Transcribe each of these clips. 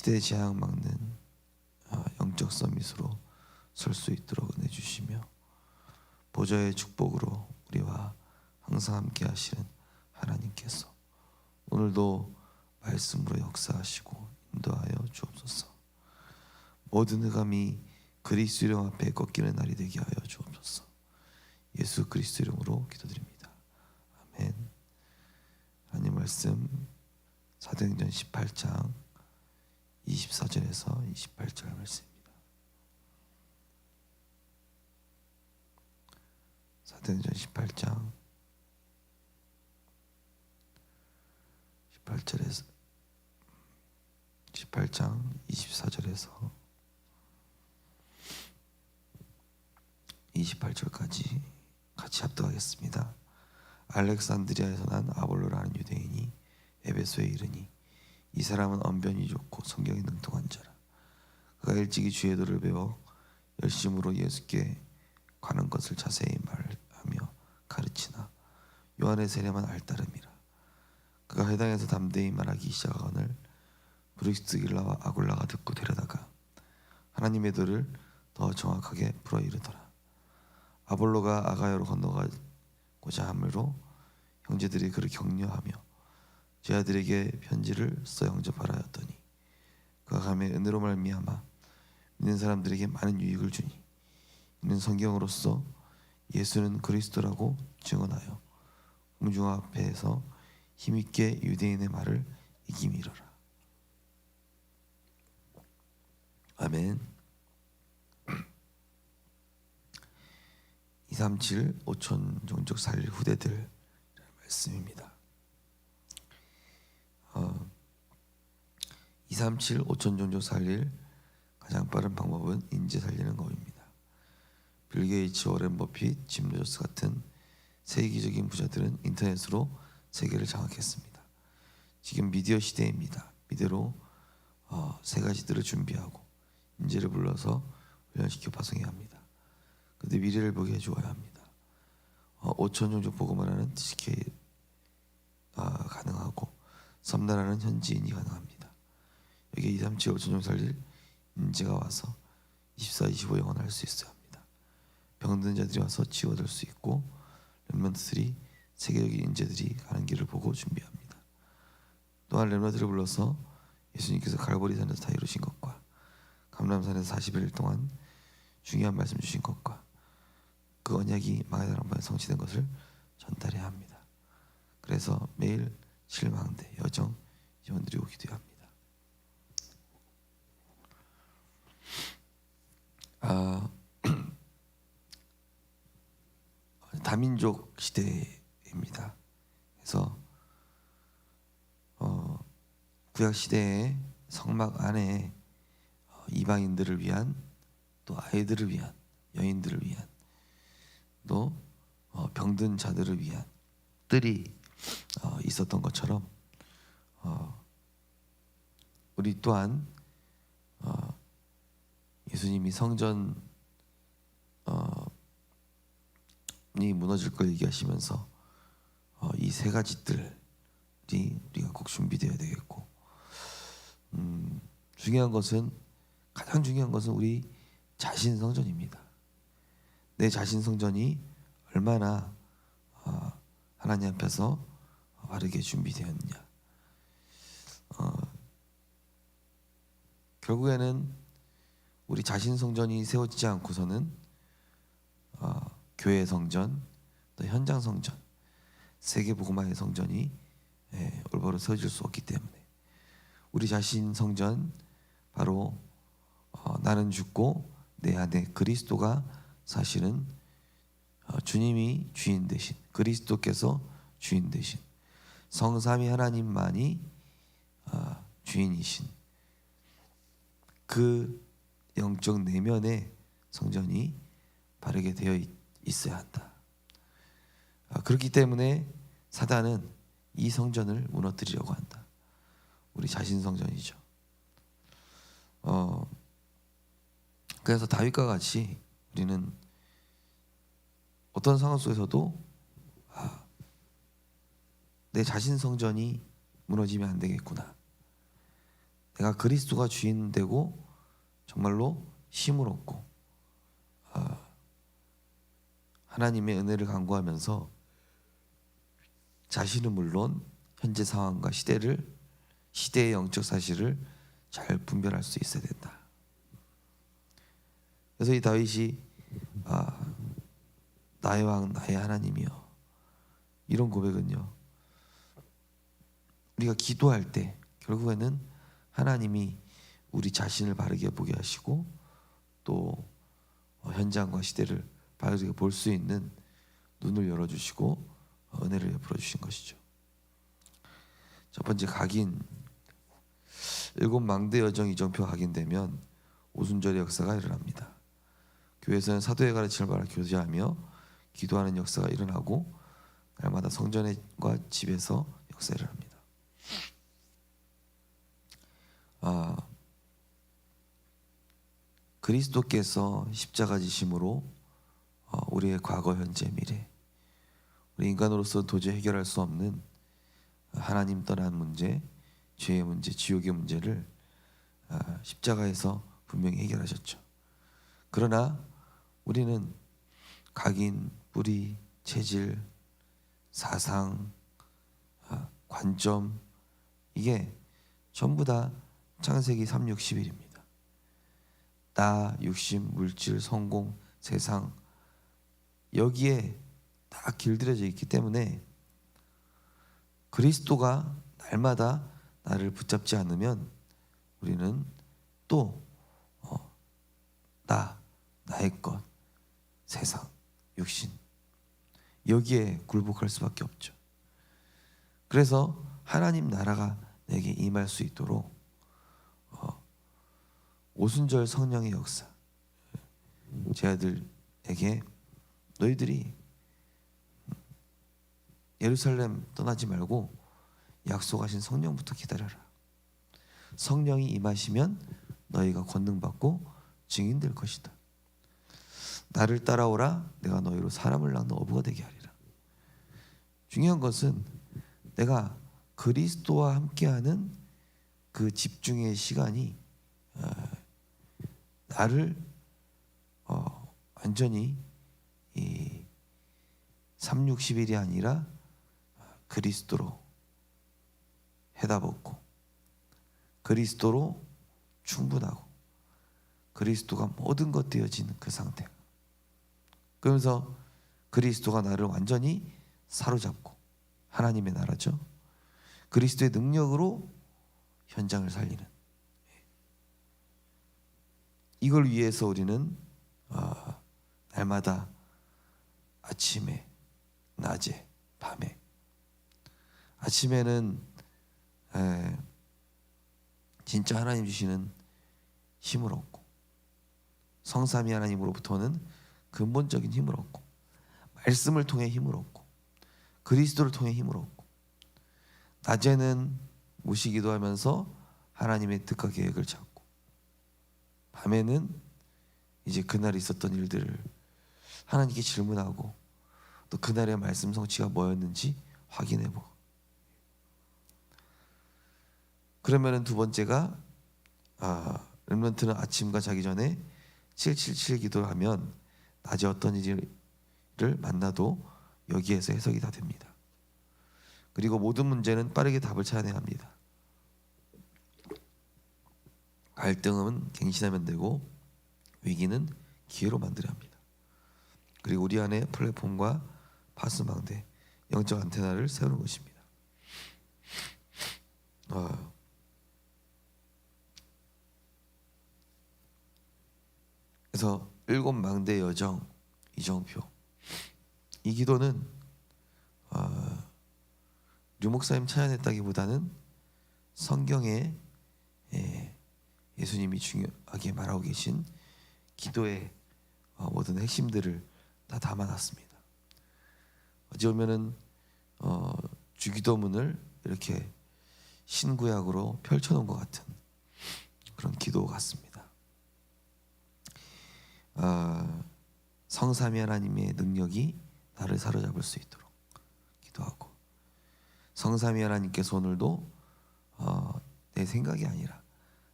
시대 재앙 막는 어, 영적 서밋으로 설 수 있도록 은혜 주시며 보좌의 축복으로 우리와 항상 함께 하시는 하나님께서 오늘도 말씀으로 역사하시고 인도하여 주옵소서. 모든 흑암이 그리스도 이름 앞에 꺾이는 날이 되게 하여 주옵소서. 예수 그리스도 이름으로 기도드립니다. 아멘. 하나님 말씀 사도행전 18장 24절에서 28절 말씀입니다. 사도행전 18장 18절에서 18장 24절에서 28절까지 같이 합독하겠습니다. 알렉산드리아에서 난 아볼로라는 유대인이 에베소에 이르니 이 사람은 언변이 좋고 성경에 능통한 자라. 그가 일찍이 주의 도를 배워 열심으로 예수께 관한 것을 자세히 말하며 가르치나 요한의 세례만 알따름이라. 그가 회당에서 담대히 말하기 시작하거늘 브리스길라와 아굴라가 듣고 데려다가 하나님의 도를 더 정확하게 풀어 이르더라. 아볼로가 아가야로 건너가고자 함으로 형제들이 그를 격려하며 제 아들에게 편지를 써 영접하라 하였더니 그가 감에 은혜로 말미암아 믿는 사람들에게 많은 유익을 주니 이는 성경으로서 예수는 그리스도라고 증언하여 공중 앞에서 힘있게 유대인의 말을 이기미러라 아멘 237 5천 종족 살릴 후대들 말씀입니다. 237 5천 종족 살릴 가장 빠른 방법은 인재 살리는 것입니다. 빌 게이츠, 워렌 버핏, 짐 로저스 같은 세계적인 부자들은 인터넷으로 세계를 장악했습니다. 지금 미디어 시대입니다. 미디어로 어, 세 가지들을 준비하고 인재를 불러서 훈련시켜 파송해야 합니다. 근데 미래를 보게 해주어야 합니다. 어, 5천 종족 보고만 하는 TCK 아, 가능하고 섬나라는 현지인이 가능합니다. 여기 2, 3, 7, 5천 종 살릴 인재가 와서 24, 25 영원할 수 있어야 합니다. 병든 자들이 와서 치유될 수 있고 렘런트들이 세계적인 인재들이 가는 길을 보고 준비합니다. 또한 렘런트를 불러서 예수님께서 갈보리산에서 다 이루신 것과 감람산에서 40일 동안 중요한 말씀 주신 것과 그 언약이 마가다락방에 성취된 것을 전달해야 합니다. 그래서 매일 실망대 여정 임원들이 오기도 합니다. 아, 다민족 시대입니다. 그래서 어, 구약 시대의 성막 안에 어, 이방인들을 위한 또 아이들을 위한 여인들을 위한 또 어, 병든 자들을 위한 뜰이 어, 있었던 것처럼 어, 우리 또한 어, 예수님이 성전 어, 이 무너질 걸 얘기하시면서 어, 이세 가지들이 우리가 꼭 준비되어야 되겠고 음, 중요한 것은 가장 중요한 것은 우리 자신 성전입니다. 내 자신 성전이 얼마나 어, 하나님 앞에서 바르게 준비되었냐. 어, 결국에는 우리 자신 성전이 세워지지 않고서는 어, 교회 성전, 또 현장 성전, 세계 복음화의 성전이 예, 올바로 세워질 수 없기 때문에 우리 자신 성전 바로 어, 나는 죽고 내 안에 그리스도가 사실은 어, 주님이 주인 되신 그리스도께서 주인 되신 성삼위 하나님만이 어, 주인이신 그 영적 내면의 성전이 바르게 되어 있, 있어야 한다. 아, 그렇기 때문에 사단은 이 성전을 무너뜨리려고 한다. 우리 자신 성전이죠. 어, 그래서 다윗과 같이 우리는 어떤 상황 속에서도 아, 내 자신 성전이 무너지면 안 되겠구나. 내가 그리스도가 주인 되고 정말로 힘을 얻고 아, 하나님의 은혜를 간구하면서 자신은 물론 현재 상황과 시대를 시대의 영적 사실을 잘 분별할 수 있어야 된다. 그래서 이 다윗이 아, 나의 왕 나의 하나님이여 이런 고백은요 우리가 기도할 때 결국에는 하나님이 우리 자신을 바르게 보게 하시고 또 어, 현장과 시대를 바르게 볼 수 있는 눈을 열어주시고 어, 은혜를 베풀어 주신 것이죠. 첫 번째 각인 일곱 망대 여정 이정표 각인되면 오순절의 역사가 일어납니다. 교회에서는 사도의 가르침을 바라 교제하며 기도하는 역사가 일어나고 날마다 성전과 집에서 역사 일어납니다. 아, 그리스도께서 십자가 지심으로 어, 우리의 과거, 현재, 미래, 우리 인간으로서 도저히 해결할 수 없는 하나님 떠난 문제, 죄의 문제, 지옥의 문제를 아, 십자가에서 분명히 해결하셨죠. 그러나 우리는 각인, 뿌리, 체질, 사상, 아, 관점 이게 전부 다 창세기 3, 60일입니다. 나, 육신, 물질, 성공, 세상 여기에 다 길들여져 있기 때문에 그리스도가 날마다 나를 붙잡지 않으면 우리는 또 어, 나, 나의 것, 세상, 육신 여기에 굴복할 수밖에 없죠. 그래서 하나님 나라가 내게 임할 수 있도록 어, 오순절 성령의 역사 제 아들에게 너희들이 예루살렘 떠나지 말고 약속하신 성령부터 기다려라. 성령이 임하시면 너희가 권능 받고 증인 될 것이다. 나를 따라오라 내가 너희로 사람을 낳는 어부가 되게 하리라. 중요한 것은 내가 그리스도와 함께하는 그 집중의 시간이 어, 나를 어, 완전히 이 3, 60일이 아니라 그리스도로 해다 벗고 그리스도로 충분하고 그리스도가 모든 것 되어지는 그 상태. 그러면서 그리스도가 나를 완전히 사로잡고 하나님의 나라죠. 그리스도의 능력으로 현장을 살리는 이걸 위해서 우리는 어, 날마다 아침에 낮에 밤에. 아침에는 에, 진짜 하나님 주시는 힘을 얻고 성삼위 하나님으로부터는 근본적인 힘을 얻고 말씀을 통해 힘을 얻고 그리스도를 통해 힘을 얻고 낮에는 무시기도 하면서 하나님의 뜻과 계획을 찾고 밤에는 이제 그날 있었던 일들을 하나님께 질문하고 또 그날의 말씀 성취가 뭐였는지 확인해보고 그러면은 두 번째가 아, 렘런트는 아침과 자기 전에 777 기도하면 낮에 어떤 일을 만나도 여기에서 해석이 다 됩니다. 그리고 모든 문제는 빠르게 답을 찾아내야 합니다. 갈등은 갱신하면 되고 위기는 기회로 만들어야 합니다. 그리고 우리 안에 플랫폼과 파스망대 영적 안테나를 세우는 것입니다. 어, 그래서 일곱 망대 여정 이정표 이 기도는 어, 류 목사님 찬양했다기보다는 성경에 예, 예수님이 중요하게 말하고 계신 기도의 어, 모든 핵심들을 다 담아놨습니다. 어찌 보면은 어, 주기도문을 이렇게 신구약으로 펼쳐놓은 것 같은 그런 기도 같습니다. 어, 성삼위 하나님의 능력이 나를 사로잡을 수 있도록 기도하고 성삼위 하나님께서 오늘도 어, 내 생각이 아니라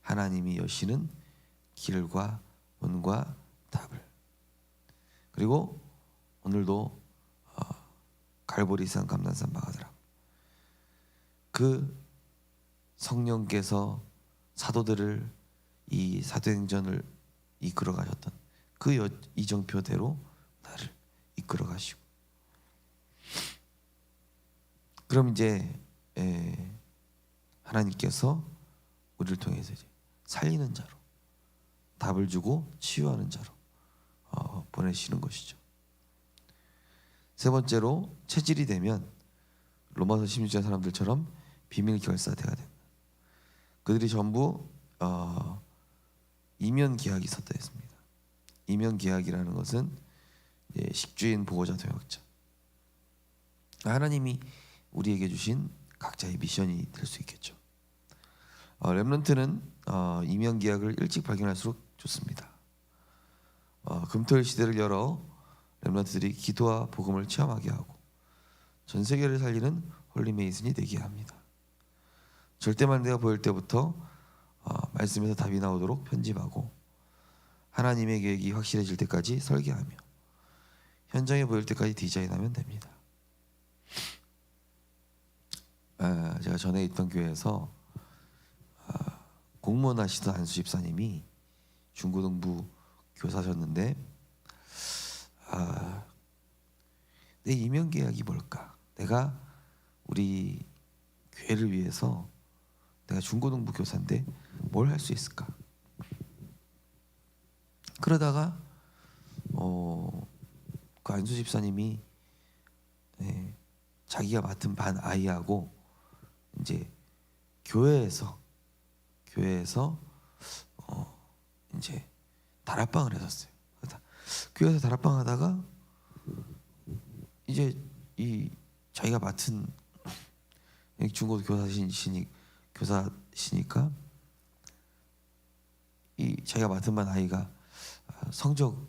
하나님이 여시는 길과 문과 답을 그리고 오늘도 어, 갈보리산 감난산 마가드라 그 성령께서 사도들을 이 사도행전을 이끌어 가셨던 그 여- 이정표대로 나를 이끌어 가시고 그럼 이제 에, 하나님께서 우리를 통해서 이제 살리는 자로 답을 주고 치유하는 자로 어, 보내시는 것이죠. 세 번째로 체질이 되면 로마서 16장 사람들처럼 비밀 결사대가 된다. 그들이 전부 어, 이면 계약이 있었다 했습니다. 이면 계약이라는 것은 이제 식주인 보호자 동역자. 하나님이 우리에게 주신 각자의 미션이 될 수 있겠죠. 어, 렘넌트는 어, 이면 계약을 일찍 발견할수록 좋습니다. 어, 금토일 시대를 열어 렘넌트들이 기도와 복음을 체험하게 하고 전 세계를 살리는 홀리 메이슨이 되게 합니다. 절대만 내가 보일 때부터 어, 말씀에서 답이 나오도록 편집하고 하나님의 계획이 확실해질 때까지 설계하며 현장에 보일 때까지 디자인하면 됩니다. 아, 제가 전에 있던 교회에서 아, 공무원 하시던 안수 집사님이 중고등부 교사셨는데 아, 내 이면 계약이 뭘까? 내가 우리 교회를 위해서 내가 중고등부 교사인데 뭘 할 수 있을까? 그러다가 어, 그 안수 집사님이 예, 자기가 맡은 반 아이하고 이제 교회에서 교회에서 어, 이제 다락방을 했었어요. 교회에서 다락방 하다가 이제 이 자기가 맡은 중고 교사시니 교사시니까 이 자기가 맡은 반 아이가 아, 성적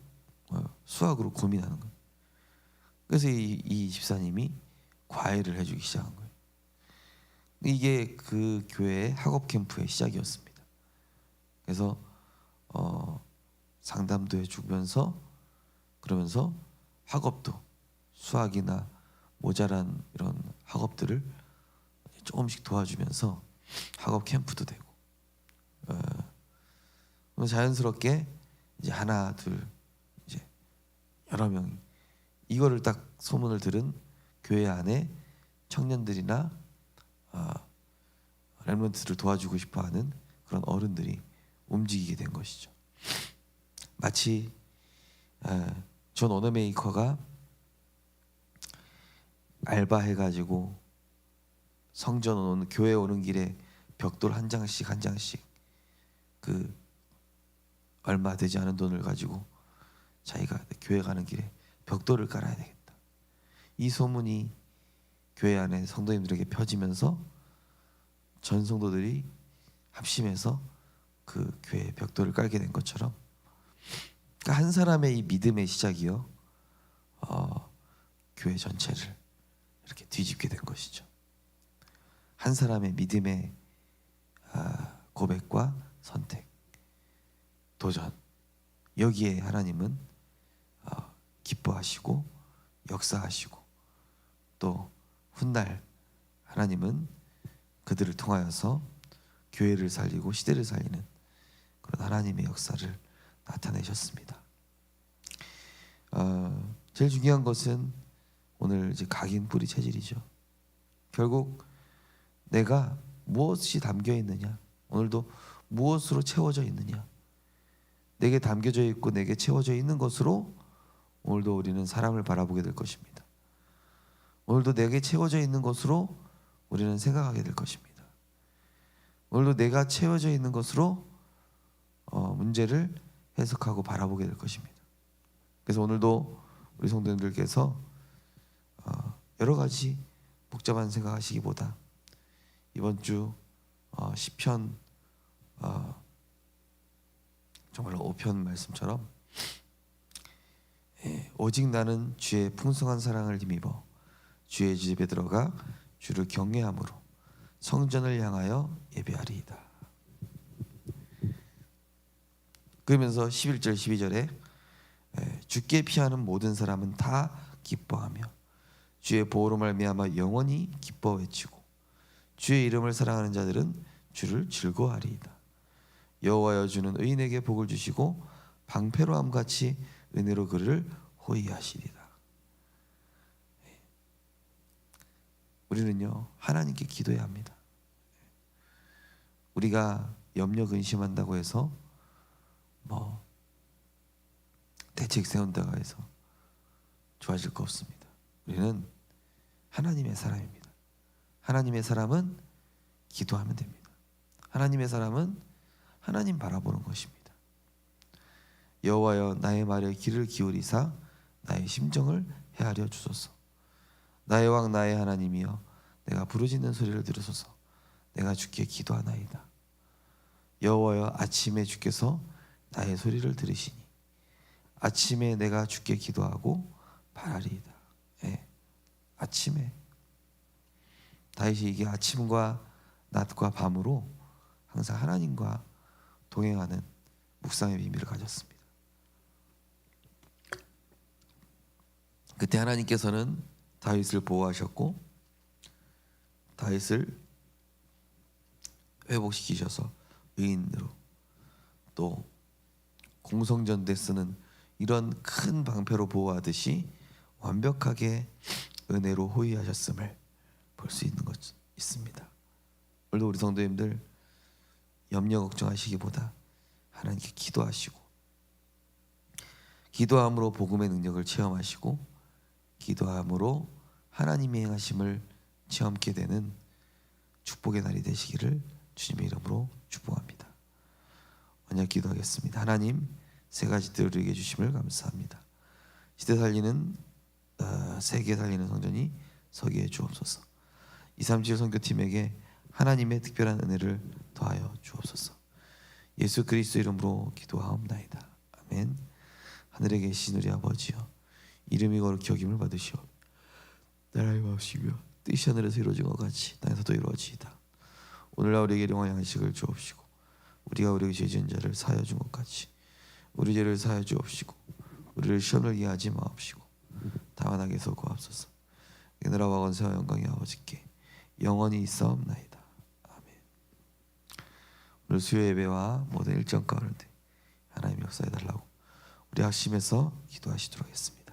어, 수학으로 고민하는 거예요. 그래서 이, 이 집사님이 과외를 해주기 시작한 거예요. 이게 그 교회의 학업 캠프의 시작이었습니다. 그래서 어, 상담도 해주면서 그러면서 학업도 수학이나 모자란 이런 학업들을 조금씩 도와주면서 학업 캠프도 되고 어, 자연스럽게 이제 하나 둘 이제 여러 명이 이거를 딱 소문을 들은 교회 안에 청년들이나 아, 렘런트를 도와주고 싶어하는 그런 어른들이 움직이게 된 것이죠. 마치 아, 존 오너메이커가 알바해가지고 성전 오는 교회 오는 길에 벽돌 한 장씩 한 장씩 그 얼마 되지 않은 돈을 가지고 자기가 교회 가는 길에 벽돌을 깔아야 되겠다. 이 소문이 교회 안에 성도님들에게 펴지면서 전 성도들이 합심해서 그 교회 벽돌을 깔게 된 것처럼 그러니까 한 사람의 이 믿음의 시작이요 어, 교회 전체를 이렇게 뒤집게 된 것이죠. 한 사람의 믿음의 아, 고백과 선택, 도전 여기에 하나님은 어, 기뻐하시고 역사하시고 또 훗날 하나님은 그들을 통하여서 교회를 살리고 시대를 살리는 그런 하나님의 역사를 나타내셨습니다. 어, 제일 중요한 것은 오늘 이제 각인 뿌리 체질이죠. 결국 내가 무엇이 담겨 있느냐, 오늘도 무엇으로 채워져 있느냐, 내게 담겨져 있고 내게 채워져 있는 것으로 오늘도 우리는 사람을 바라보게 될 것입니다. 오늘도 내게 채워져 있는 것으로 우리는 생각하게 될 것입니다. 오늘도 내가 채워져 있는 것으로 어, 문제를 해석하고 바라보게 될 것입니다. 그래서 오늘도 우리 성도님들께서 어, 여러 가지 복잡한 생각하시기보다 이번 주 어, 시편 어, 정말로 5편 말씀처럼 예, 오직 나는 주의 풍성한 사랑을 힘입어 주의 집에 들어가 주를 경외함으로 성전을 향하여 예배하리이다. 그러면서 11절 12절에 예, 주께 피하는 모든 사람은 다 기뻐하며 주의 보호로 말미암아 영원히 기뻐 외치고 주의 이름을 사랑하는 자들은 주를 즐거워하리이다. 여호와여 주는 의인에게 복을 주시고 방패로함 같이 은혜로 그를 호위하시리라. 예. 우리는요 하나님께 기도해야 합니다. 우리가 염려 근심한다고 해서 뭐 대책 세운다고 해서 좋아질 거 없습니다. 우리는 하나님의 사람입니다. 하나님의 사람은 기도하면 됩니다. 하나님의 사람은 하나님 바라보는 것입니다. 여호와여 나의 말에 귀를 기울이사 나의 심정을 헤아려 주소서. 나의 왕 나의 하나님이여 내가 부르짖는 소리를 들으소서. 내가 주께 기도하나이다. 여호와여 아침에 주께서 나의 소리를 들으시니 아침에 내가 주께 기도하고 바라리이다. 예. 아침에 다윗이 이게 아침과 낮과 밤으로 항상 하나님과 동행하는 묵상의 비밀을 가졌습니다. 그때 하나님께서는 다윗을 보호하셨고 다윗을 회복시키셔서 의인으로 또 공성전대 쓰는 이런 큰 방패로 보호하듯이 완벽하게 은혜로 호위하셨음을 볼 수 있는 것 있습니다. 오늘도 우리 성도님들 염려 걱정하시기보다 하나님께 기도하시고 기도함으로 복음의 능력을 체험하시고 기도함으로 하나님의 행하심을 체험케 되는 축복의 날이 되시기를 주님의 이름으로 축복합니다. 언약 기도하겠습니다. 하나님 세 가지 들을 주심을 감사합니다. 시대 살리는 어, 세계 살리는 성전이 해 주옵소서. 237 선교팀에게 하나님의 특별한 은혜를 더하여 주옵소서. 예수 그리스도 이름으로 기도하옵나이다. 아멘. 하늘에 계신 우리 아버지여 이름이 거룩히 여김을 받으시오. 나라의 마시며 뜻이 하늘에서 이루어진 것 같이 땅에서도 이루어지이다. 오늘날 우리에게 영원한 양식을 주옵시고 우리가 우리에게 죄 지은 자를 사하여 준 것 같이 우리 죄를 사하여 주옵시고 우리를 시험을 이해하지 마옵시고 다만 악에서 구하옵소서. 이 나라와 권세와 영광이 아버지께 영원히 있사옵나이다. 아멘. 오늘 수요 예배와 모든 일정 가운데 하나님 역사해 달라고 우리 학심에서 기도하시도록 하겠습니다.